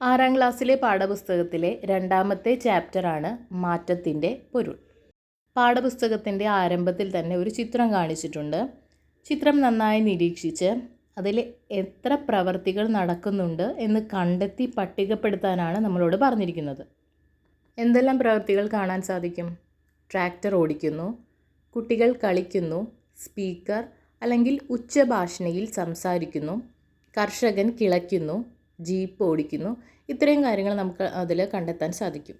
ആറാം ക്ലാസ്സിലെ പാഠപുസ്തകത്തിലെ രണ്ടാമത്തെ ചാപ്റ്ററാണ് മാറ്റത്തിന്റെ പൊരുൾ. പാഠപുസ്തകത്തിന്റെ ആരംഭത്തിൽ തന്നെ ഒരു ചിത്രം കാണിച്ചിട്ടുണ്ട്. ചിത്രം നന്നായി നിരീക്ഷിച്ച് അതിൽ എത്ര പ്രവർത്തികൾ നടക്കുന്നുണ്ട് എന്ന് കണ്ടെത്തി പട്ടികപ്പെടുത്താനാണ് നമ്മളോട് പറഞ്ഞിരിക്കുന്നത്. എന്തെല്ലാം പ്രവൃത്തികൾ കാണാൻ സാധിക്കും? ട്രാക്ടർ ഓടിക്കുന്നു കുട്ടികൾ കളിക്കുന്നു സ്പീക്കർ അല്ലെങ്കിൽ ഉച്ചഭാഷണിയിൽ സംസാരിക്കുന്നു കർഷകൻ കിളയ്ക്കുന്നു ജീപ്പ് ഓടിക്കുന്നു. ഇത്രയും കാര്യങ്ങൾ നമുക്ക് അതിൽ കണ്ടെത്താൻ സാധിക്കും.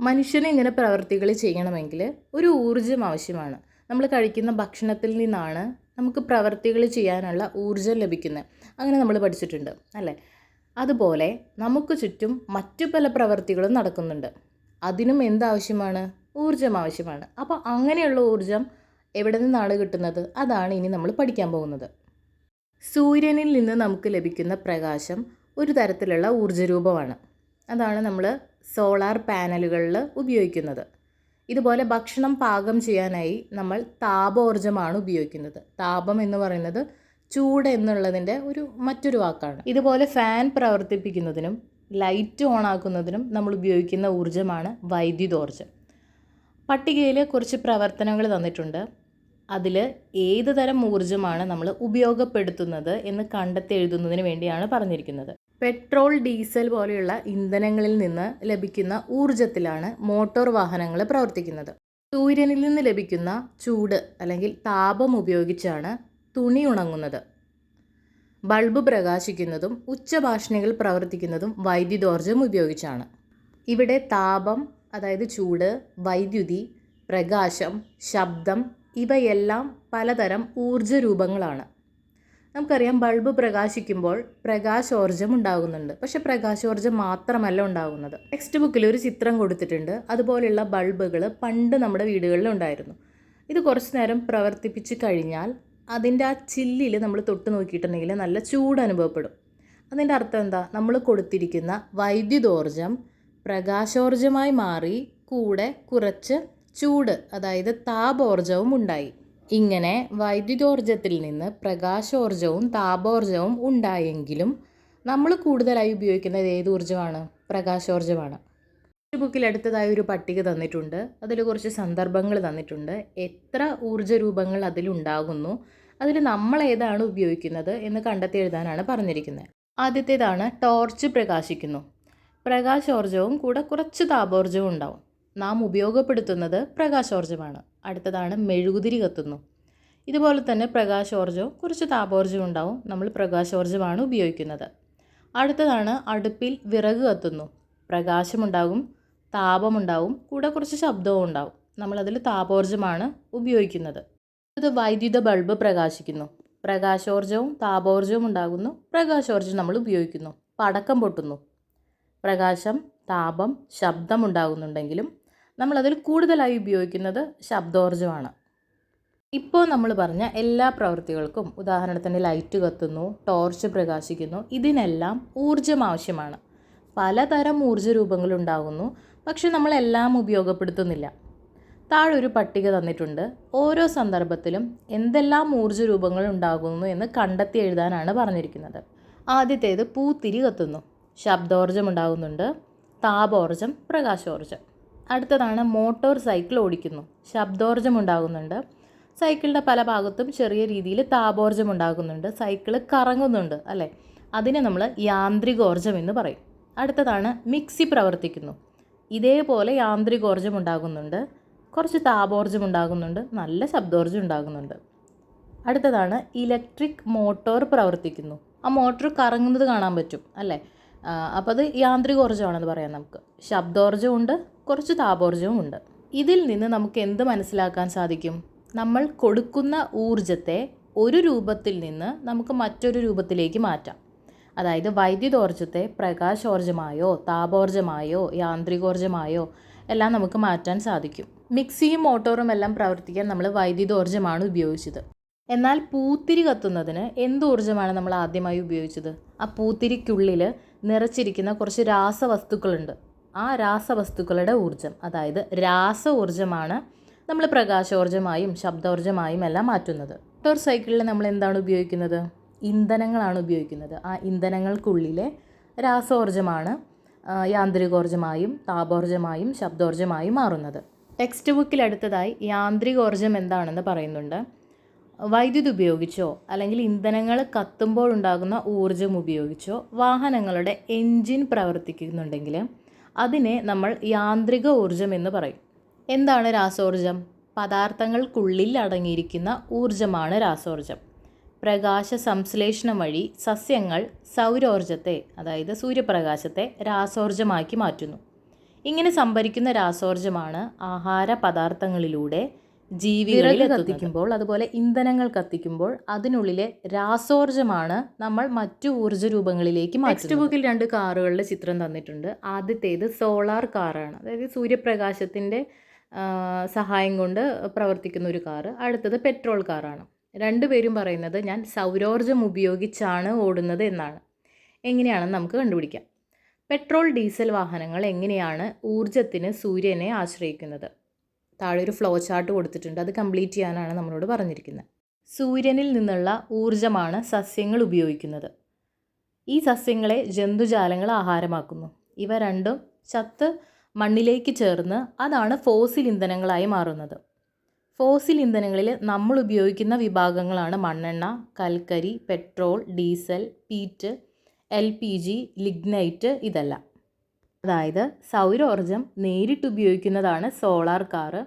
മനുഷ്യന് ഇങ്ങനെ പ്രവൃത്തികൾ ചെയ്യണമെങ്കിൽ ഒരു ഊർജം ആവശ്യമാണ്. നമ്മൾ കഴിക്കുന്ന ഭക്ഷണത്തിൽ നിന്നാണ് നമുക്ക് പ്രവർത്തികൾ ചെയ്യാനുള്ള ഊർജം ലഭിക്കുന്നത്. അങ്ങനെ നമ്മൾ പഠിച്ചിട്ടുണ്ട് അല്ലേ? അതുപോലെ നമുക്ക് ചുറ്റും മറ്റു പല പ്രവൃത്തികളും നടക്കുന്നുണ്ട്. അതിനും എന്താവശ്യമാണ്? ഊർജം ആവശ്യമാണ്. അപ്പോൾ അങ്ങനെയുള്ള ഊർജം എവിടെ നിന്നാണ് കിട്ടുന്നത്? അതാണ് ഇനി നമ്മൾ പഠിക്കാൻ പോകുന്നത്. സൂര്യനിൽ നിന്ന് നമുക്ക് ലഭിക്കുന്ന പ്രകാശം ഒരു തരത്തിലുള്ള ഊർജരൂപമാണ്. അതാണ് നമ്മൾ സോളാർ പാനലുകളിൽ ഉപയോഗിക്കുന്നത്. ഇതുപോലെ ഭക്ഷണം പാകം ചെയ്യാനായി നമ്മൾ താപോർജമാണ് ഉപയോഗിക്കുന്നത്. താപം എന്ന് പറയുന്നത് ചൂട് എന്നുള്ളതിന്റെ ഒരു മറ്റൊരു വാക്കാണ്. ഇതുപോലെ ഫാൻ പ്രവർത്തിപ്പിക്കുന്നതിനും ലൈറ്റ് ഓൺ ആക്കുന്നതിനും നമ്മൾ ഉപയോഗിക്കുന്ന ഊർജമാണ് വൈദ്യുതോർജം. പട്ടികയിൽ കുറച്ച് പ്രവർത്തനങ്ങൾ തന്നിട്ടുണ്ട്. അതിൽ ഏത് തരം ഊർജമാണ് നമ്മൾ ഉപയോഗപ്പെടുത്തുന്നത് എന്ന് കണ്ടെത്തി എഴുതുന്നതിന് വേണ്ടിയാണ് പറഞ്ഞിരിക്കുന്നത്. പെട്രോൾ ഡീസൽ പോലെയുള്ള ഇന്ധനങ്ങളിൽ നിന്ന് ലഭിക്കുന്ന ഊർജത്തിലാണ് മോട്ടോർ വാഹനങ്ങൾ പ്രവർത്തിക്കുന്നത്. സൂര്യനിൽ നിന്ന് ലഭിക്കുന്ന ചൂട് അല്ലെങ്കിൽ താപം ഉപയോഗിച്ചാണ് തുണി ഉണങ്ങുന്നത്. ബൾബ് പ്രകാശിക്കുന്നതും ഉച്ചഭാഷണികൾ പ്രവർത്തിക്കുന്നതും വൈദ്യുതോർജം ഉപയോഗിച്ചാണ്. ഇവിടെ താപം അതായത് ചൂട് വൈദ്യുതി പ്രകാശം ശബ്ദം ഇവയെല്ലാം പലതരം ഊർജ രൂപങ്ങളാണ് നമുക്കറിയാം ബൾബ് പ്രകാശിക്കുമ്പോൾ പ്രകാശോർജം ഉണ്ടാകുന്നുണ്ട്. പക്ഷെ പ്രകാശോർജം മാത്രമല്ല ഉണ്ടാകുന്നത്. ടെക്സ്റ്റ് ബുക്കിൽ ഒരു ചിത്രം കൊടുത്തിട്ടുണ്ട്. അതുപോലെയുള്ള ബൾബുകൾ പണ്ട് നമ്മുടെ വീടുകളിൽ ഉണ്ടായിരുന്നു. ഇത് കുറച്ച് നേരം പ്രവർത്തിപ്പിച്ച് കഴിഞ്ഞാൽ അതിന്റെ ആ ചില്ലിൽ നമ്മൾ തൊട്ട് നോക്കിയിട്ടുണ്ടെങ്കിൽ നല്ല ചൂട് അനുഭവപ്പെടും. അതിന്റെ അർത്ഥം എന്താ? നമ്മൾ കൊടുത്തിരിക്കുന്ന വൈദ്യുതോർജം പ്രകാശോർജമായി മാറി കൂടെ കുറച്ച് ചൂട് അതായത് താപോർജവും ഉണ്ടായി. ഇങ്ങനെ വൈദ്യുതോർജത്തിൽ നിന്ന് പ്രകാശോർജവും താപോർജവും ഉണ്ടായെങ്കിലും നമ്മൾ കൂടുതലായി ഉപയോഗിക്കുന്നത് ഏത് ഊർജമാണ്? പ്രകാശോർജമാണ്. ബുക്കിൽ അടുത്തതായി ഒരു പട്ടിക തന്നിട്ടുണ്ട്. അതിൽ കുറച്ച് സന്ദർഭങ്ങൾ തന്നിട്ടുണ്ട്. എത്ര ഊർജ രൂപങ്ങൾ അതിലുണ്ടാകുന്നു അതിൽ നമ്മൾ ഏതാണ് ഉപയോഗിക്കുന്നത് എന്ന് കണ്ടെത്തി എഴുതാനാണ് പറഞ്ഞിരിക്കുന്നത്. ആദ്യത്തേതാണ് ടോർച്ച് പ്രകാശിക്കുന്നു. പ്രകാശോർജവും കൂടെ കുറച്ച് താപോർജവും ഉണ്ടാവും. നാം ഉപയോഗപ്പെടുത്തുന്നത് പ്രകാശോർജമാണ്. അടുത്തതാണ് മെഴുകുതിരി കത്തുന്നു. ഇതുപോലെ തന്നെ പ്രകാശോർജവും കുറച്ച് താപോർജവും ഉണ്ടാവും. നമ്മൾ പ്രകാശോർജമാണ് ഉപയോഗിക്കുന്നത്. അടുത്തതാണ് അടുപ്പിൽ വിറക് കത്തുന്നു. പ്രകാശമുണ്ടാകും താപമുണ്ടാവും കൂടെ കുറച്ച് ശബ്ദവും ഉണ്ടാവും. നമ്മളതിൽ താപോർജമാണ് ഉപയോഗിക്കുന്നത്. അത് വൈദ്യുത ബൾബ് പ്രകാശിക്കുന്നു. പ്രകാശോർജവും താപോർജവും ഉണ്ടാകുന്നു. പ്രകാശോർജം നമ്മൾ ഉപയോഗിക്കുന്നു. പടക്കം പൊട്ടുന്നു. പ്രകാശം താപം ശബ്ദം ഉണ്ടാകുന്നുണ്ടെങ്കിലും നമ്മളതിൽ കൂടുതലായി ഉപയോഗിക്കുന്നത് ശബ്ദോർജമാണ്. ഇപ്പോൾ നമ്മൾ പറഞ്ഞ എല്ലാ പ്രവൃത്തികൾക്കും ഉദാഹരണത്തിന് ലൈറ്റ് കത്തുന്നു ടോർച്ച് പ്രകാശിക്കുന്നു ഇതിനെല്ലാം ഊർജം ആവശ്യമാണ്. പലതരം ഊർജ രൂപങ്ങളുണ്ടാകുന്നു പക്ഷെ നമ്മളെല്ലാം ഉപയോഗപ്പെടുത്തുന്നില്ല. താഴൊരു പട്ടിക തന്നിട്ടുണ്ട് ഓരോ സന്ദർഭത്തിലും എന്തെല്ലാം ഊർജ രൂപങ്ങൾ ഉണ്ടാകുന്നു എന്ന് കണ്ടെത്തി എഴുതാനാണ് പറഞ്ഞിരിക്കുന്നത്. ആദ്യത്തേത് പൂത്തിരി കത്തുന്നു ശബ്ദോർജം ഉണ്ടാകുന്നുണ്ട് താപോർജം പ്രകാശോർജം. അടുത്തതാണ് മോട്ടോർ സൈക്കിൾ ഓടിക്കുന്നു. ശബ്ദോർജം ഉണ്ടാകുന്നുണ്ട്. സൈക്കിളിന്റെ പല ഭാഗത്തും ചെറിയ രീതിയിൽ താപോർജം ഉണ്ടാകുന്നുണ്ട്. സൈക്കിൾ കറങ്ങുന്നുണ്ട് അല്ലേ? അതിനെ നമ്മൾ യാന്ത്രികോർജം എന്ന് പറയും. അടുത്തതാണ് മിക്സി പ്രവർത്തിക്കുന്നു. ഇതേപോലെ യാന്ത്രികോർജം ഉണ്ടാകുന്നുണ്ട്. കുറച്ച് താപോർജം ഉണ്ടാകുന്നുണ്ട്. നല്ല ശബ്ദോർജം ഉണ്ടാകുന്നുണ്ട്. അടുത്തതാണ് ഇലക്ട്രിക് മോട്ടോർ പ്രവർത്തിക്കുന്നു. ആ മോട്ടോർ കറങ്ങുന്നത് കാണാൻ പറ്റും അല്ലേ? അപ്പോൾ അത് യാന്ത്രികോർജമാണെന്ന് പറയാം നമുക്ക്. ശബ്ദോർജവും ഉണ്ട് കുറച്ച് താപോർജവും ഉണ്ട്. ഇതിൽ നിന്ന് നമുക്ക് എന്ത് മനസ്സിലാക്കാൻ സാധിക്കും? നമ്മൾ കൊടുക്കുന്ന ഊർജത്തെ ഒരു രൂപത്തിൽ നിന്ന് നമുക്ക് മറ്റൊരു രൂപത്തിലേക്ക് മാറ്റാം. അതായത് വൈദ്യുതോർജത്തെ പ്രകാശോർജമായോ താപോർജമായോ യാന്ത്രികോർജമായോ എല്ലാം നമുക്ക് മാറ്റാൻ സാധിക്കും. മിക്സിയും മോട്ടോറും എല്ലാം പ്രവർത്തിക്കാൻ നമ്മൾ വൈദ്യുതോർജമാണ് ഉപയോഗിച്ചത്. എന്നാൽ പൂത്തിരി കത്തുന്നതിന് എന്ത് ഊർജമാണ് നമ്മൾ ആദ്യമായി ഉപയോഗിച്ചത്? ആ പൂത്തിരിക്കുള്ളിൽ നിറച്ചിരിക്കുന്ന കുറച്ച് രാസവസ്തുക്കളുണ്ട്. ആ രാസവസ്തുക്കളുടെ ഊർജം അതായത് രാസ ഊർജമാണ് നമ്മൾ പ്രകാശോർജമായും ശബ്ദോർജമായും എല്ലാം മാറ്റുന്നത്. മോട്ടോർ സൈക്കിളിൽ നമ്മൾ എന്താണ് ഉപയോഗിക്കുന്നത്? ഇന്ധനങ്ങളാണ് ഉപയോഗിക്കുന്നത്. ആ ഇന്ധനങ്ങൾക്കുള്ളിലെ രാസോർജമാണ് യാന്ത്രികോർജമായും താപോർജമായും ശബ്ദോർജമായും മാറുന്നത്. ടെക്സ്റ്റ് ബുക്കിൽ അടുത്തതായി യാന്ത്രികോർജം എന്താണെന്ന് പറയുന്നുണ്ട്. വൈദ്യുതി ഉപയോഗിച്ചോ അല്ലെങ്കിൽ ഇന്ധനങ്ങൾ കത്തുമ്പോൾ ഉണ്ടാകുന്ന ഊർജം ഉപയോഗിച്ചോ വാഹനങ്ങളുടെ എൻജിൻ പ്രവർത്തിക്കുന്നുണ്ടെങ്കിൽ അതിനെ നമ്മൾ യാന്ത്രിക ഊർജം എന്ന് പറയും. എന്താണ് രാസോർജം പദാർത്ഥങ്ങൾക്കുള്ളിൽ അടങ്ങിയിരിക്കുന്ന ഊർജമാണ് രാസോർജം പ്രകാശ സംശ്ലേഷണം വഴി സസ്യങ്ങൾ സൗരോർജത്തെ അതായത് സൂര്യപ്രകാശത്തെ രാസോർജമാക്കി മാറ്റുന്നു. ഇങ്ങനെ സംഭരിക്കുന്ന രാസോർജമാണ് ആഹാര പദാർത്ഥങ്ങളിലൂടെ ജീവികളിൽ കത്തിക്കുമ്പോൾ അതുപോലെ ഇന്ധനങ്ങൾ കത്തിക്കുമ്പോൾ അതിനുള്ളിലെ രാസോർജമാണ് നമ്മൾ മറ്റു ഊർജ രൂപങ്ങളിലേക്ക് ടെക്സ്റ്റ് ബുക്കിൽ രണ്ട് കാറുകളുടെ ചിത്രം തന്നിട്ടുണ്ട്. ആദ്യത്തേത് സോളാർ കാറാണ്. അതായത് സൂര്യപ്രകാശത്തിന്റെ സഹായം കൊണ്ട് പ്രവർത്തിക്കുന്ന ഒരു കാറ്. അടുത്തത് പെട്രോൾ കാറാണ്. രണ്ടുപേരും പറയുന്നത് ഞാൻ സൗരോർജം ഉപയോഗിച്ചാണ് ഓടുന്നത് എന്നാണ്. എങ്ങനെയാണെന്ന് നമുക്ക് കണ്ടുപിടിക്കാം. പെട്രോൾ ഡീസൽ വാഹനങ്ങൾ എങ്ങനെയാണ് ഊർജത്തിന് സൂര്യനെ ആശ്രയിക്കുന്നത്? താഴെ ഒരു ഫ്ലോ ചാർട്ട് കൊടുത്തിട്ടുണ്ട്. അത് കംപ്ലീറ്റ് ചെയ്യാനാണ് നമ്മളോട് പറഞ്ഞിരിക്കുന്നത് സൂര്യനിൽ നിന്നുള്ള ഊർജമാണ് സസ്യങ്ങൾ ഉപയോഗിക്കുന്നത്. ഈ സസ്യങ്ങളെ ജന്തുജാലങ്ങൾ ആഹാരമാക്കുന്നു. ഇവ രണ്ടും ചത്ത് മണ്ണിലേക്ക് ചേർന്ന് അതാണ് ഫോസിൽ ഇന്ധനങ്ങളായി മാറുന്നത്. ഫോസിൽ ഇന്ധനങ്ങളിൽ നമ്മൾ ഉപയോഗിക്കുന്ന വിഭാഗങ്ങളാണ് മണ്ണെണ്ണ കൽക്കരി petrol diesel peat L P G lignite ഇതെല്ലാം. അതായത് സൗരോർജം നേരിട്ട് ഉപയോഗിക്കുന്നതാണ് സോളാർ കാറ്.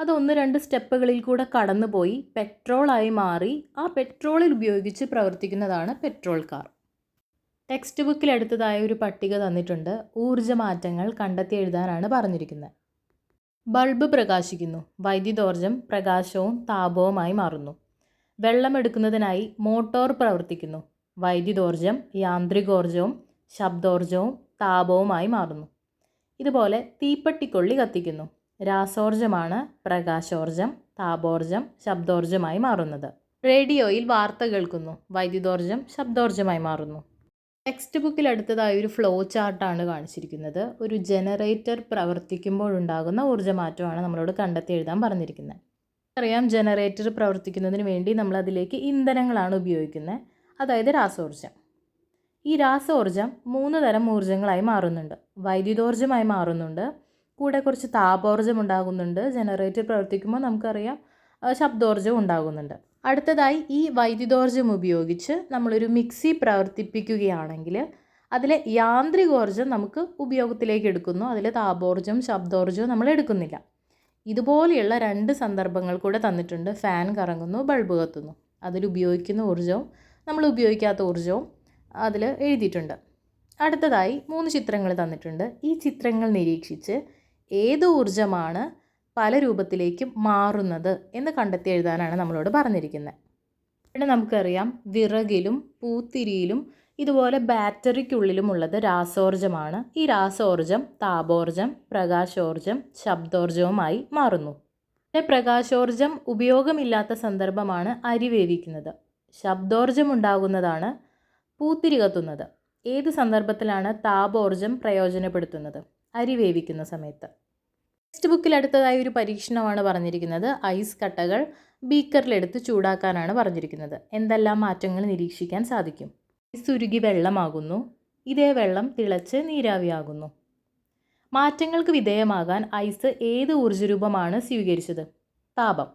അത് ഒന്ന് രണ്ട് സ്റ്റെപ്പുകളിൽ കൂടെ കടന്നുപോയി പെട്രോളായി മാറി ആ പെട്രോളിൽ ഉപയോഗിച്ച് പ്രവർത്തിക്കുന്നതാണ് പെട്രോൾ കാർ. ടെക്സ്റ്റ് ബുക്കിൽ എടുത്തതായ ഒരു പട്ടിക തന്നിട്ടുണ്ട്. ഊർജമാറ്റങ്ങൾ കണ്ടെത്തി എഴുതാനാണ് പറഞ്ഞിരിക്കുന്നത്. ബൾബ് പ്രകാശിക്കുന്നു. വൈദ്യുതോർജം പ്രകാശവും താപവുമായി മാറുന്നു. വെള്ളമെടുക്കുന്നതിനായി മോട്ടോർ പ്രവർത്തിക്കുന്നു. വൈദ്യുതോർജം യാന്ത്രികോർജവും ശബ്ദോർജവും താപവുമായി മാറുന്നു. ഇതുപോലെ തീപ്പെട്ടിക്കൊള്ളി കത്തിക്കുന്നു. രാസോർജമാണ് പ്രകാശോർജം താപോർജം ശബ്ദോർജമായി മാറുന്നത്. റേഡിയോയിൽ വാർത്ത കേൾക്കുന്നു. വൈദ്യുതോർജം ശബ്ദോർജമായി മാറുന്നു. ടെക്സ്റ്റ് ബുക്കിൽ അടുത്തതായി ഒരു ഫ്ലോ ചാർട്ടാണ് കാണിച്ചിരിക്കുന്നത്. ഒരു ജനറേറ്റർ പ്രവർത്തിക്കുമ്പോഴുണ്ടാകുന്ന ഊർജമാറ്റമാണ് നമ്മളോട് കണ്ടെത്തി എഴുതാൻ പറഞ്ഞിരിക്കുന്നത്. അറിയാം ജനറേറ്റർ പ്രവർത്തിക്കുന്നതിന് വേണ്ടി നമ്മൾ അതിലേക്ക് ഇന്ധനങ്ങളാണ് ഉപയോഗിക്കുന്നത്. അതായത് രാസോർജം. ഈ രാസോർജം മൂന്ന് തരം ഊർജങ്ങളായി മാറുന്നുണ്ട്. വൈദ്യുതോർജമായി മാറുന്നുണ്ട്. കൂടെ കുറച്ച് താപോർജം ഉണ്ടാകുന്നുണ്ട്. ജനറേറ്റർ പ്രവർത്തിക്കുമ്പോൾ നമുക്കറിയാം ശബ്ദോർജം ഉണ്ടാകുന്നുണ്ട്. അടുത്തതായി ഈ വൈദ്യുതോർജം ഉപയോഗിച്ച് നമ്മളൊരു മിക്സി പ്രവർത്തിപ്പിക്കുകയാണെങ്കിൽ അതിലെ യാന്ത്രികോർജം നമുക്ക് ഉപയോഗത്തിലേക്ക് എടുക്കുന്നു. അതിലെ താപോർജം ശബ്ദോർജവും നമ്മൾ എടുക്കുന്നില്ല. ഇതുപോലെയുള്ള രണ്ട് സന്ദർഭങ്ങൾ കൂടെ തന്നിട്ടുണ്ട്. ഫാൻ കറങ്ങുന്നു ബൾബ് കത്തുന്നു. അതിൽ ഉപയോഗിക്കുന്ന ഊർജവും നമ്മൾ ഉപയോഗിക്കാത്ത ഊർജവും അതിൽ എഴുതിയിട്ടുണ്ട്. അടുത്തതായി മൂന്ന് ചിത്രങ്ങൾ തന്നിട്ടുണ്ട്. ഈ ചിത്രങ്ങൾ നിരീക്ഷിച്ച് ഏത് ഊർജമാണ് പല രൂപത്തിലേക്കും മാറുന്നത് എന്ന് കണ്ടെത്തി എഴുതാനാണ് നമ്മളോട് പറഞ്ഞിരിക്കുന്നത്. പിന്നെ നമുക്കറിയാം വിറകിലും പൂത്തിരിയിലും ഇതുപോലെ ബാറ്ററിക്കുള്ളിലുമുള്ളത് രാസോർജമാണ് ഈ രാസോർജം താപോർജം പ്രകാശോർജം ശബ്ദോർജവുമായി മാറുന്നു. പിന്നെ പ്രകാശോർജം ഉപയോഗമില്ലാത്ത സന്ദർഭമാണ് അരി വേവിക്കുന്നത്. ശബ്ദോർജം ഉണ്ടാകുന്നതാണ് പൂത്തിരി കത്തുന്നത്. ഏത് സന്ദർഭത്തിലാണ് താപോർജം പ്രയോജനപ്പെടുത്തുന്നത്? അരി വേവിക്കുന്ന സമയത്ത്. ടെക്സ്റ്റ് ബുക്കിൽ അടുത്തതായി ഒരു പരീക്ഷണമാണ് പറഞ്ഞിരിക്കുന്നത്. ഐസ് കട്ടകൾ ബീക്കറിലെടുത്ത് ചൂടാക്കാനാണ് പറഞ്ഞിരിക്കുന്നത്. എന്തെല്ലാം മാറ്റങ്ങൾ നിരീക്ഷിക്കാൻ സാധിക്കും? ഐസ് ഉരുകി വെള്ളമാകുന്നു. ഇതേ വെള്ളം തിളച്ച് നീരാവിയാകുന്നു മാറ്റങ്ങൾക്ക് വിധേയമാകാൻ ഐസ് ഏത് ഊർജരൂപമാണ് സ്വീകരിച്ചത്? താപം.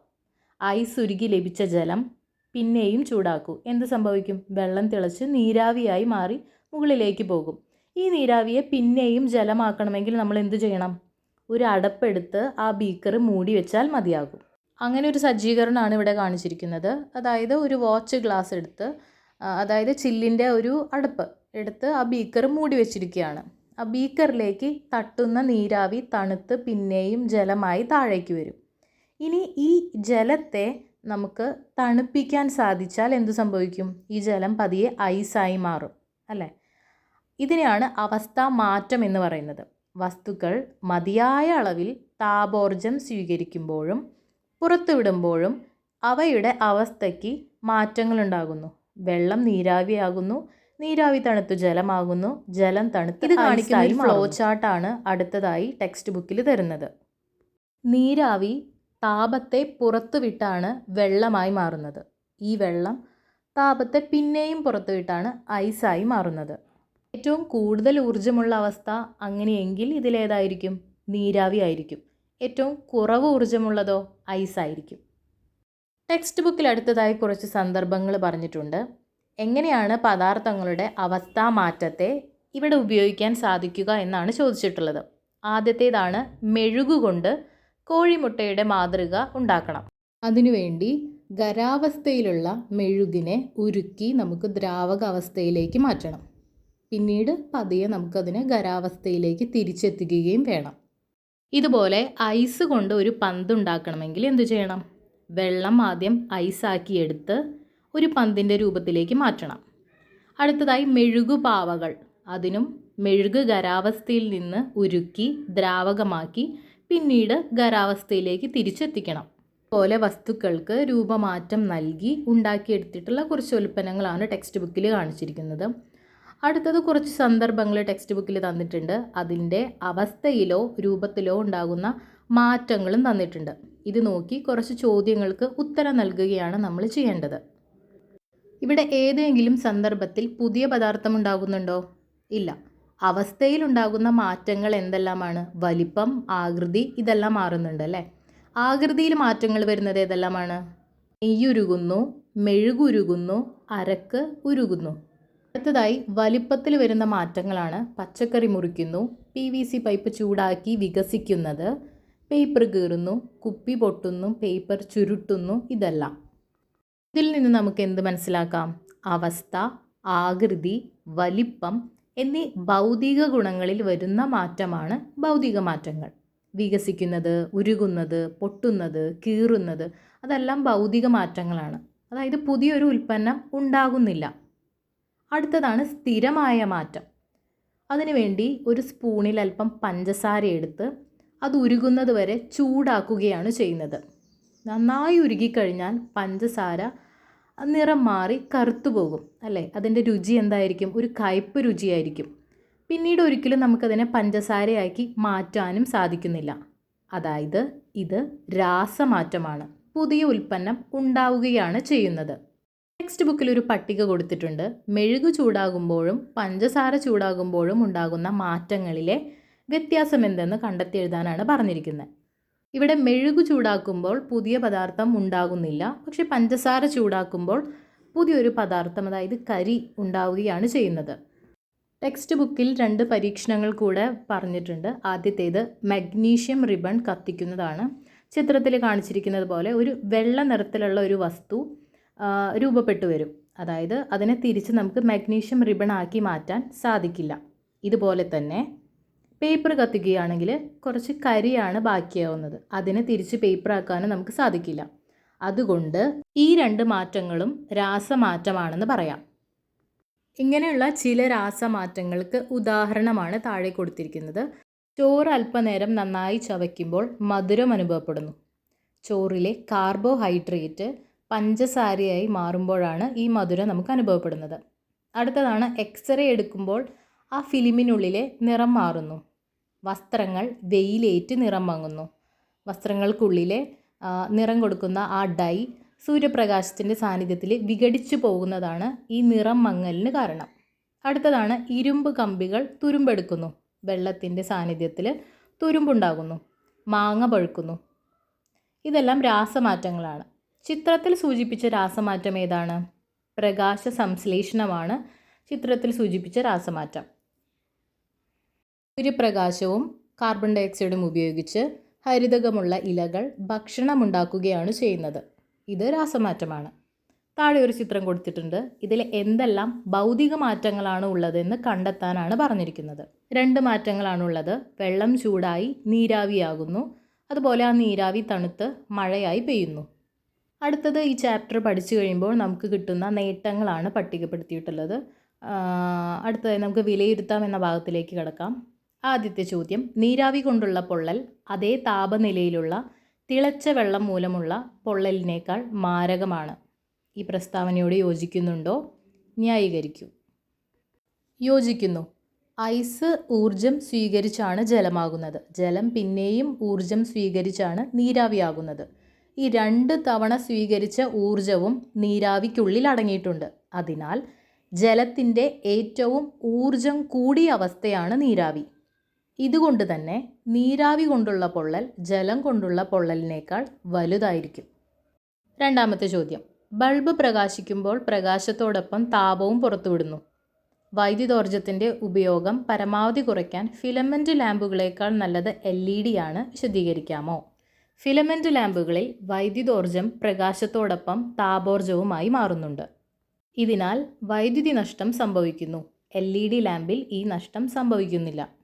ഐസ് ഉരുകി ലഭിച്ച ജലം പിന്നെയും ചൂടാക്കൂ. എന്ത് സംഭവിക്കും? വെള്ളം തിളച്ച് നീരാവിയായി മാറി മുകളിലേക്ക് പോകും. ഈ നീരാവിയെ പിന്നെയും ജലമാക്കണമെങ്കിൽ നമ്മൾ എന്ത് ചെയ്യണം? ഒരു അടപ്പെടുത്ത് ആ ബീക്കർ മൂടി വെച്ചാൽ മതിയാകും. അങ്ങനെ ഒരു സജ്ജീകരണമാണ് ഇവിടെ കാണിച്ചിരിക്കുന്നത്. അതായത് ഒരു വാച്ച് ഗ്ലാസ് എടുത്ത് അതായത് ചില്ലിന്റെ ഒരു അടപ്പ് എടുത്ത് ആ ബീക്കർ മൂടി വെച്ചിരിക്കുകയാണ്. ആ ബീക്കറിലേക്ക് തട്ടുന്ന നീരാവി തണുത്ത് പിന്നെയും ജലമായി താഴേക്ക് വരും. ഇനി ഈ ജലത്തെ നമുക്ക് തണുപ്പിക്കാൻ സാധിച്ചാൽ എന്ത് സംഭവിക്കും? ഈ ജലം പതിയെ ഐസായി മാറും അല്ലേ? ഇതിനെയാണ് അവസ്ഥാ മാറ്റം എന്ന് പറയുന്നത്. വസ്തുക്കൾ മതിയായ അളവിൽ താപോർജം സ്വീകരിക്കുമ്പോഴും പുറത്തുവിടുമ്പോഴും അവയുടെ അവസ്ഥയ്ക്ക് മാറ്റങ്ങളുണ്ടാകുന്നു. വെള്ളം നീരാവിയാകുന്നു നീരാവി തണുത്തു ജലമാകുന്നു ജലം തണുത്ത് ഇത് കാണിക്കുന്ന ഒരു ഫ്ലോ ചാർട്ടാണ് അടുത്തതായി ടെക്സ്റ്റ് ബുക്കിൽ തരുന്നത്. നീരാവി താപത്തെ പുറത്തുവിട്ടാണ് വെള്ളമായി മാറുന്നത്. ഈ വെള്ളം താപത്തെ പിന്നെയും പുറത്തുവിട്ടാണ് ഐസായി മാറുന്നത്. ഏറ്റവും കൂടുതൽ ഊർജമുള്ള അവസ്ഥ അങ്ങനെയെങ്കിൽ ഇതിലേതായിരിക്കും? നീരാവി ആയിരിക്കും. ഏറ്റവും കുറവ് ഊർജമുള്ളതോ ഐസായിരിക്കും. ടെക്സ്റ്റ് ബുക്കിൽ അടുത്തതായി കുറച്ച് സന്ദർഭങ്ങൾ പറഞ്ഞിട്ടുണ്ട്. എങ്ങനെയാണ് പദാർത്ഥങ്ങളുടെ അവസ്ഥാ മാറ്റത്തെ ഇവിടെ ഉപയോഗിക്കാൻ സാധിക്കുക എന്നാണ് ചോദിച്ചിട്ടുള്ളത്. ആദ്യത്തേതാണ് മെഴുകുകൊണ്ട് കോഴിമുട്ടയുടെ മാതൃക ഉണ്ടാക്കണം. അതിനുവേണ്ടി ഖരാവസ്ഥയിലുള്ള മെഴുകിനെ ഉരുക്കി നമുക്ക് ദ്രാവക അവസ്ഥയിലേക്ക് മാറ്റണം. പിന്നീട് പതിയെ നമുക്കതിനെ ഖരാവസ്ഥയിലേക്ക് തിരിച്ചെത്തിക്കുകയും വേണം. ഇതുപോലെ ഐസ് കൊണ്ട് ഒരു പന്ത് ഉണ്ടാക്കണമെങ്കിൽ എന്തു ചെയ്യണം? വെള്ളം ആദ്യം ഐസാക്കിയെടുത്ത് ഒരു പന്തിന്റെ രൂപത്തിലേക്ക് മാറ്റണം. അടുത്തതായി മെഴുകുപാവകൾ അതിനും മെഴുക് ഖരാവസ്ഥയിൽ നിന്ന് ഉരുക്കി ദ്രാവകമാക്കി പിന്നീട് ഖരാവസ്ഥയിലേക്ക് തിരിച്ചെത്തിക്കണം. പോലെ വസ്തുക്കൾക്ക് രൂപമാറ്റം നൽകി ഉണ്ടാക്കിയെടുത്തിട്ടുള്ള കുറച്ച് ഉൽപ്പന്നങ്ങളാണ് ടെക്സ്റ്റ് ബുക്കിൽ കാണിച്ചിരിക്കുന്നത്. അടുത്തത് കുറച്ച് സന്ദർഭങ്ങൾ ടെക്സ്റ്റ് ബുക്കിൽ തന്നിട്ടുണ്ട്. അതിന്റെ അവസ്ഥയിലോ രൂപത്തിലോ ഉണ്ടാകുന്ന മാറ്റങ്ങളും തന്നിട്ടുണ്ട്. ഇത് നോക്കി കുറച്ച് ചോദ്യങ്ങൾക്ക് ഉത്തരം നൽകുകയാണ് നമ്മൾ ചെയ്യേണ്ടത്. ഇവിടെ ഏതെങ്കിലും സന്ദർഭത്തിൽ പുതിയ പദാർത്ഥം ഉണ്ടാകുന്നുണ്ടോ? ഇല്ല. അവസ്ഥയിൽ ഉണ്ടാകുന്ന മാറ്റങ്ങൾ എന്തെല്ലാമാണ്? വലിപ്പം ആകൃതി ഇതെല്ലാം മാറുന്നുണ്ട് അല്ലേ? ആകൃതിയിൽ മാറ്റങ്ങൾ വരുന്നത് ഏതെല്ലാമാണ്? നെയ്യുരുകുന്നു മെഴുകുരുകുന്നു അരക്ക് ഉരുകുന്നു. അടുത്തതായി വലിപ്പത്തിൽ വരുന്ന മാറ്റങ്ങളാണ് പച്ചക്കറി മുറിക്കുന്നു പി വി സി പൈപ്പ് ചൂടാക്കി വികസിക്കുന്നത് പേപ്പർ കീറുന്നു കുപ്പി പൊട്ടുന്നു പേപ്പർ ചുരുട്ടുന്നു ഇതെല്ലാം. ഇതിൽ നിന്ന് നമുക്ക് എന്ത് മനസ്സിലാക്കാം? അവസ്ഥ ആകൃതി വലിപ്പം എന്നീ ഭൗതിക ഗുണങ്ങളിൽ വരുന്ന മാറ്റമാണ് ഭൗതിക മാറ്റങ്ങൾ. വികസിക്കുന്നത് ഉരുകുന്നത് പൊട്ടുന്നത് കീറുന്നത് അതെല്ലാം ഭൗതിക മാറ്റങ്ങളാണ്. അതായത് പുതിയൊരു ഉൽപ്പന്നം ഉണ്ടാകുന്നില്ല. അടുത്തതാണ് സ്ഥിരമായ മാറ്റം. അതിനുവേണ്ടി ഒരു സ്പൂണിൽ അല്പം പഞ്ചസാര എടുത്ത് അത് ഉരുകുന്നത് വരെ ചൂടാക്കുകയാണ് ചെയ്യുന്നത്. നന്നായി ഉരുകിക്കഴിഞ്ഞാൽ പഞ്ചസാര നിറം മാറി കറുത്തു പോകും അല്ലേ? അതിന്റെ രുചി എന്തായിരിക്കും? ഒരു കയ്പ്പ് രുചിയായിരിക്കും. പിന്നീട് ഒരിക്കലും നമുക്കതിനെ പഞ്ചസാരയാക്കി മാറ്റാനും സാധിക്കുന്നില്ല. അതായത് ഇത് രാസമാറ്റമാണ്. പുതിയ ഉൽപ്പന്നം ഉണ്ടാവുകയാണ് ചെയ്യുന്നത്. നെക്സ്റ്റ് ബുക്കിൽ ഒരു പട്ടിക കൊടുത്തിട്ടുണ്ട്. മെഴുകു ചൂടാകുമ്പോഴും പഞ്ചസാര ചൂടാകുമ്പോഴും ഉണ്ടാകുന്ന മാറ്റങ്ങളിലെ വ്യത്യാസം എന്തെന്ന് കണ്ടെത്തി എഴുതാനാണ് പറഞ്ഞിരിക്കുന്നത്. ഇവിടെ മെഴുക് ചൂടാക്കുമ്പോൾ പുതിയ പദാർത്ഥം ഉണ്ടാകുന്നില്ല. പക്ഷെ പഞ്ചസാര ചൂടാക്കുമ്പോൾ പുതിയൊരു പദാർത്ഥം അതായത് കരി ഉണ്ടാവുകയാണ് ചെയ്യുന്നത്. ടെക്സ്റ്റ് ബുക്കിൽ രണ്ട് പരീക്ഷണങ്ങൾ കൂടെ പറഞ്ഞിട്ടുണ്ട്. ആദ്യത്തേത് മഗ്നീഷ്യം റിബൺ കത്തിക്കുന്നതാണ്. ചിത്രത്തിൽ കാണിച്ചിരിക്കുന്നത് പോലെ ഒരു വെള്ള നിറത്തിലുള്ള ഒരു വസ്തു രൂപപ്പെട്ടു വരും. അതായത് അതിനെ തിരിച്ച് നമുക്ക് മഗ്നീഷ്യം റിബൺ ആക്കി മാറ്റാൻ സാധിക്കില്ല. ഇതുപോലെ തന്നെ പേപ്പർ കത്തിക്കുകയാണെങ്കിൽ കുറച്ച് കരിയാണ് ബാക്കിയാവുന്നത്. അതിനെ തിരിച്ച് പേപ്പറാക്കാനും നമുക്ക് സാധിക്കില്ല. അതുകൊണ്ട് ഈ രണ്ട് മാറ്റങ്ങളും രാസമാറ്റമാണെന്ന് പറയാം. ഇങ്ങനെയുള്ള ചില രാസമാറ്റങ്ങൾക്ക് ഉദാഹരണമാണ് താഴെ കൊടുത്തിരിക്കുന്നത്. ചോറ് അല്പനേരം നന്നായി ചവയ്ക്കുമ്പോൾ മധുരം അനുഭവപ്പെടുന്നു. ചോറിലെ കാർബോഹൈഡ്രേറ്റ് പഞ്ചസാരയായി മാറുമ്പോഴാണ് ഈ മധുരം നമുക്ക് അനുഭവപ്പെടുന്നത്. അടുത്തതാണ് എക്സ്റേ എടുക്കുമ്പോൾ ആ ഫിലിമിനുള്ളിലെ നിറം മാറുന്നു. വസ്ത്രങ്ങൾ വെയിലേറ്റ് നിറം മങ്ങുന്നു വസ്ത്രങ്ങൾക്കുള്ളിലെ നിറം കൊടുക്കുന്ന ആ ഡൈ സൂര്യപ്രകാശത്തിന്റെ സാന്നിധ്യത്തിൽ വിഘടിച്ചു പോകുന്നതാണ് ഈ നിറം മങ്ങലിന് കാരണം. അടുത്തതാണ് ഇരുമ്പ് കമ്പികൾ തുരുമ്പെടുക്കുന്നു. വെള്ളത്തിന്റെ സാന്നിധ്യത്തിൽ തുരുമ്പുണ്ടാകുന്നു. മാങ്ങ പഴുക്കുന്നു. ഇതെല്ലാം രാസമാറ്റങ്ങളാണ്. ചിത്രത്തിൽ സൂചിപ്പിച്ച രാസമാറ്റം ഏതാണ്? പ്രകാശ സംശ്ലേഷണമാണ് ചിത്രത്തിൽ സൂചിപ്പിച്ച രാസമാറ്റം. സൂര്യപ്രകാശവും കാർബൺ ഡയോക്സൈഡും ഉപയോഗിച്ച് ഹരിതകമുള്ള ഇലകൾ ഭക്ഷണമുണ്ടാക്കുകയാണ് ചെയ്യുന്നത്. ഇത് രാസമാറ്റമാണ്. താഴെ ഒരു ചിത്രം കൊടുത്തിട്ടുണ്ട്. ഇതിൽ എന്തെല്ലാം ഭൗതിക മാറ്റങ്ങളാണ് ഉള്ളതെന്ന് കണ്ടെത്താനാണ് പറഞ്ഞിരിക്കുന്നത്. രണ്ട് മാറ്റങ്ങളാണുള്ളത് വെള്ളം ചൂടായി നീരാവിയാകുന്നു. അതുപോലെ ആ നീരാവി തണുത്ത് മഴയായി പെയ്യുന്നു. അടുത്തത് ഈ ചാപ്റ്റർ പഠിച്ചു കഴിയുമ്പോൾ നമുക്ക് കിട്ടുന്ന നേട്ടങ്ങളാണ് പട്ടികപ്പെടുത്തിയിട്ടുള്ളത്. അടുത്തതായി നമുക്ക് വിലയിരുത്താം എന്ന ഭാഗത്തിലേക്ക് കിടക്കാം. ആദ്യത്തെ ചോദ്യം. നീരാവി കൊണ്ടുള്ള പൊള്ളൽ അതേ താപനിലയിലുള്ള തിളച്ച വെള്ളം മൂലമുള്ള പൊള്ളലിനേക്കാൾ മാരകമാണ്. ഈ പ്രസ്താവനയോട് യോജിക്കുന്നുണ്ടോ? ന്യായീകരിക്കൂ. യോജിക്കുന്നു. ഐസ് ഊർജം സ്വീകരിച്ചാണ് ജലമാകുന്നത്. ജലം പിന്നെയും ഊർജം സ്വീകരിച്ചാണ് നീരാവിയാകുന്നത്. ഈ രണ്ട് തവണ സ്വീകരിച്ച ഊർജവും നീരാവിക്കുള്ളിൽ അടങ്ങിയിട്ടുണ്ട്. അതിനാൽ ജലത്തിന്റെ ഏറ്റവും ഊർജം കൂടിയ അവസ്ഥയാണ് നീരാവി. ഇതുകൊണ്ട് തന്നെ നീരാവി കൊണ്ടുള്ള പൊള്ളൽ ജലം കൊണ്ടുള്ള പൊള്ളലിനേക്കാൾ വലുതായിരിക്കും. രണ്ടാമത്തെ ചോദ്യം. ബൾബ് പ്രകാശിക്കുമ്പോൾ പ്രകാശത്തോടൊപ്പം താപവും പുറത്തുവിടുന്നു. വൈദ്യുതോർജത്തിന്റെ ഉപയോഗം പരമാവധി കുറയ്ക്കാൻ ഫിലമെന്റ് ലാമ്പുകളേക്കാൾ നല്ലത് എൽ ഇ ഡി ആണ് വിശദീകരിക്കാമോ? ഫിലമെന്റ് ലാമ്പുകളിൽ വൈദ്യുതോർജം പ്രകാശത്തോടൊപ്പം താപോർജവുമായി മാറുന്നുണ്ട്. ഇതിനാൽ വൈദ്യുതി നഷ്ടം സംഭവിക്കുന്നു. എൽ ഇ ഡി ലാമ്പിൽ ഈ നഷ്ടം സംഭവിക്കുന്നില്ല.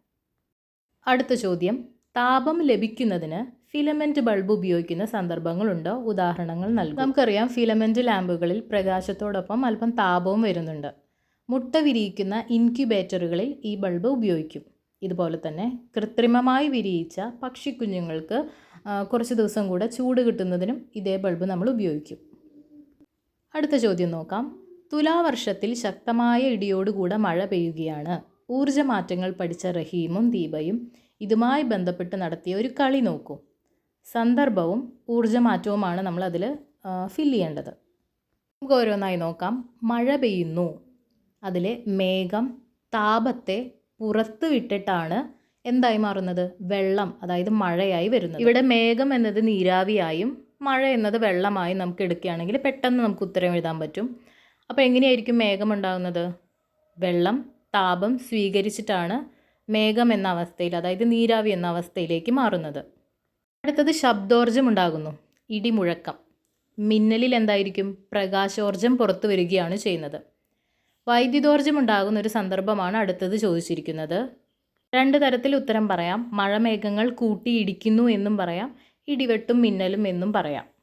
അടുത്ത ചോദ്യം. താപം ലഭിക്കുന്നതിന് ഫിലമെന്റ് ബൾബ് ഉപയോഗിക്കുന്ന സന്ദർഭങ്ങളുണ്ടോ? ഉദാഹരണങ്ങൾ നൽകും. നമുക്കറിയാം ഫിലമെന്റ് ലാമ്പുകളിൽ പ്രകാശത്തോടൊപ്പം അല്പം താപവും വരുന്നുണ്ട്. മുട്ട വിരിയിക്കുന്ന ഇൻക്യുബേറ്ററുകളിൽ ഈ ബൾബ് ഉപയോഗിക്കും. ഇതുപോലെ തന്നെ കൃത്രിമമായി വിരിയിച്ച പക്ഷിക്കുഞ്ഞുങ്ങൾക്ക് കുറച്ച് ദിവസം കൂടെ ചൂട് കിട്ടുന്നതിനും ഇതേ ബൾബ് നമ്മൾ ഉപയോഗിക്കും. അടുത്ത ചോദ്യം നോക്കാം. തുലാവർഷത്തിൽ ശക്തമായ ഇടിയോടുകൂടെ മഴ പെയ്യുകയാണ്. ഊർജമാറ്റങ്ങൾ പഠിച്ച റഹീമും ദീപയും ഇതുമായി ബന്ധപ്പെട്ട് നടത്തിയ ഒരു കളി നോക്കൂ. സന്ദർഭവും ഊർജമാറ്റവുമാണ് നമ്മൾ അതിൽ ഫില്ല് ചെയ്യേണ്ടത്. നമുക്ക് ഓരോന്നായി നോക്കാം. മഴ പെയ്യുന്നു. അതിലെ മേഘം താപത്തെ പുറത്ത് വിട്ടിട്ടാണ് എന്തായി മാറുന്നത്? വെള്ളം അതായത് മഴയായി വരുന്നത്. ഇവിടെ മേഘം എന്നത് നീരാവിയായും മഴ എന്നത് വെള്ളമായി നമുക്ക് എടുക്കുകയാണെങ്കിൽ പെട്ടെന്ന് നമുക്ക് ഉത്തരം എഴുതാൻ പറ്റും. അപ്പോൾ എങ്ങനെയായിരിക്കും മേഘം ഉണ്ടാകുന്നത്? വെള്ളം താപം സ്വീകരിച്ചിട്ടാണ് മേഘം എന്ന അവസ്ഥയിൽ അതായത് നീരാവി എന്ന അവസ്ഥയിലേക്ക് മാറുന്നത്. അടുത്തത് ശബ്ദോർജം ഉണ്ടാകുന്നു. ഇടിമുഴക്കം. മിന്നലിൽ എന്തായിരിക്കും? പ്രകാശോർജം പുറത്തു വരികയാണ് ചെയ്യുന്നത്. വൈദ്യുതോർജം ഉണ്ടാകുന്ന ഒരു സന്ദർഭമാണ് അടുത്തത് ചോദിച്ചിരിക്കുന്നത്. രണ്ട് തരത്തിൽ ഉത്തരം പറയാം. മഴമേഘങ്ങൾ കൂട്ടിയിടിക്കുന്നു എന്നും പറയാം. ഇടിവെട്ടും മിന്നലും എന്നും പറയാം.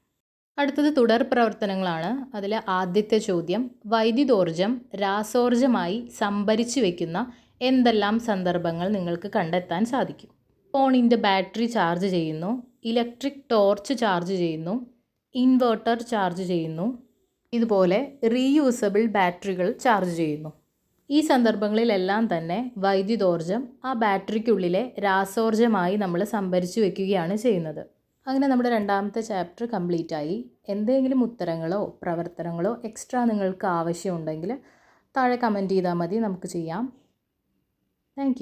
അടുത്തത് തുടർ പ്രവർത്തനങ്ങളാണ്. അതിൽ ആദ്യത്തെ ചോദ്യം വൈദ്യുതോർജം രാസോർജമായി സംഭരിച്ചു വയ്ക്കുന്ന എന്തെല്ലാം സന്ദർഭങ്ങൾ നിങ്ങൾക്ക് കണ്ടെത്താൻ സാധിക്കും? ഫോണിന്റെ ബാറ്ററി ചാർജ് ചെയ്യുന്നു ഇലക്ട്രിക് ടോർച്ച് ചാർജ് ചെയ്യുന്നു ഇൻവെർട്ടർ ചാർജ് ചെയ്യുന്നു ഇതുപോലെ റീയൂസബിൾ ബാറ്ററികൾ ചാർജ് ചെയ്യുന്നു. ഈ സന്ദർഭങ്ങളിലെല്ലാം തന്നെ വൈദ്യുതോർജം ആ ബാറ്ററിക്കുള്ളിലെ രാസോർജമായി നമ്മൾ സംഭരിച്ചു വയ്ക്കുകയാണ് ചെയ്യുന്നത്. അങ്ങനെ നമ്മുടെ രണ്ടാമത്തെ ചാപ്റ്റർ കംപ്ലീറ്റ് ആയി എന്തെങ്കിലും ഉത്തരങ്ങളോ പ്രവർത്തനങ്ങളോ എക്സ്ട്രാ നിങ്ങൾക്ക് ആവശ്യമുണ്ടെങ്കിൽ താഴെ കമന്റ് ചെയ്താൽ മതി. നമുക്ക് ചെയ്യാം. താങ്ക്